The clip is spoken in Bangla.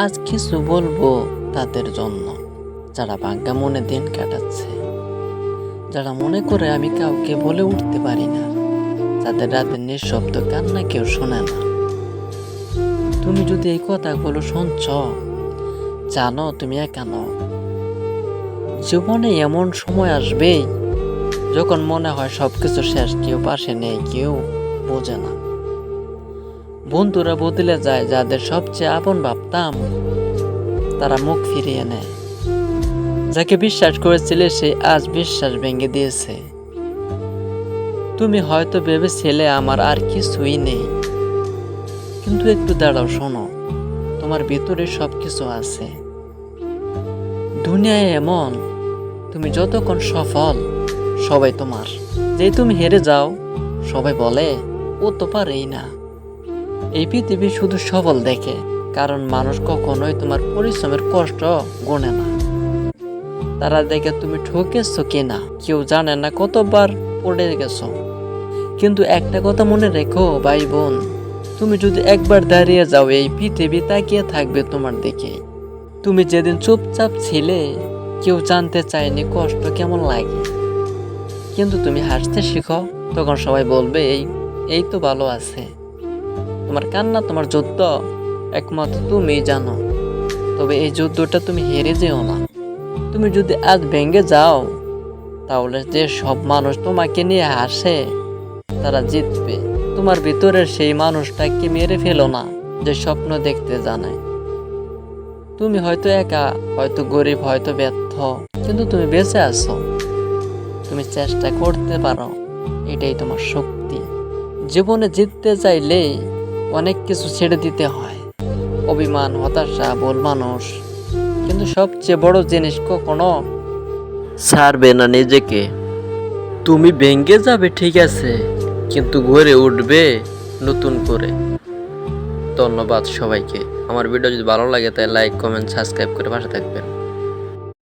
আজ কিছু বলব তাদের জন্য, যারা ভাগ্যা মনে দিন কাটাচ্ছে। যারা মনে করে আমি কাউকে বলে উঠতে পারি না যাদের রাতে নিঃশব্দ কান্না কেউ শোনে না। তুমি যদি এই কথাগুলো শুনছ, জানো তুমি একা নও। জীবনে এমন সময় আসবেই, যখন মনে হয় সবকিছু শেষ, কেউ পাশে নেই, কেউ বোঝে না। বন্ধুরা বদলে যায় যাদের সবচেয়ে আপন ভাবতাম তারা মুখ ফিরিয়ে নেয়। যাকে বিশ্বাস করেছিলে সে আজ বিশ্বাস ভেঙে দিয়েছে। তুমি হয়তো ভেবেছিলে আমার আর কিছুই নেই। কিন্তু একটু দাঁড়াও, শোনো। তোমার ভিতরে সব কিছু আছে। দুনিয়ায় এমন, তুমি যতক্ষণ সফল, সবাই তোমার। যে তুমি হেরে যাও, সবাই বলে, ও তো পারেই না। এই পৃথিবী শুধু সফল দেখে, কারণ মানুষ কখনোই তোমার পরিশ্রমের কষ্ট গোনে না। তারা দেখে তুমি ঠকেছ কিনা, কেউ জানে না কতবার পড়ে গেছো। কিন্তু একটা কথা মনে রেখো ভাই বোন তুমি যদি একবার দাঁড়িয়ে যাও এই পৃথিবী তাকিয়ে থাকবে তোমার দিকে। তুমি যেদিন চুপচাপ ছিলে, কেউ জানতে চায়নি কষ্ট কেমন লাগে। কিন্তু তুমি হাসতে শিখো, তখন সবাই বলবে, এই এই তো ভালো আছে। তোমার কান্না, তোমার যুদ্ধ, একমাত্র তুমি জানো। তবে এই যুদ্ধটা তুমি হেরে যেও না। তুমি যদি আজ ভেঙে যাও, তাহলে যে সব মানুষ তোমাকে নিয়ে হাসে, তারা জিতবে। তোমার ভিতরের সেই মানুষটাকে মেরে ফেলো না, যে স্বপ্ন দেখতে জানে। তুমি হয়তো একা, হয়তো গরিব, হয়তো ব্যর্থ, কিন্তু তুমি বেঁচে আছো। তুমি চেষ্টা করতে পারো, এটাই তোমার শক্তি। জীবনে জিততে চাইলে অনেক কিছু ছেড়ে দিতে হয়। অভিমান, হতাশা, ভুল মানুষ। কিন্তু সবচেয়ে বড় জিনিস কখনো ছাড়বে না নিজেকে। তুমি ভেঙে যাবে, ঠিক আছে, কিন্তু ঘুরে উঠবে নতুন করে। ধন্যবাদ সবাইকে। আমার ভিডিও যদি ভালো লাগে তাই লাইক কমেন্ট সাবস্ক্রাইব করে পাশে থাকবেন।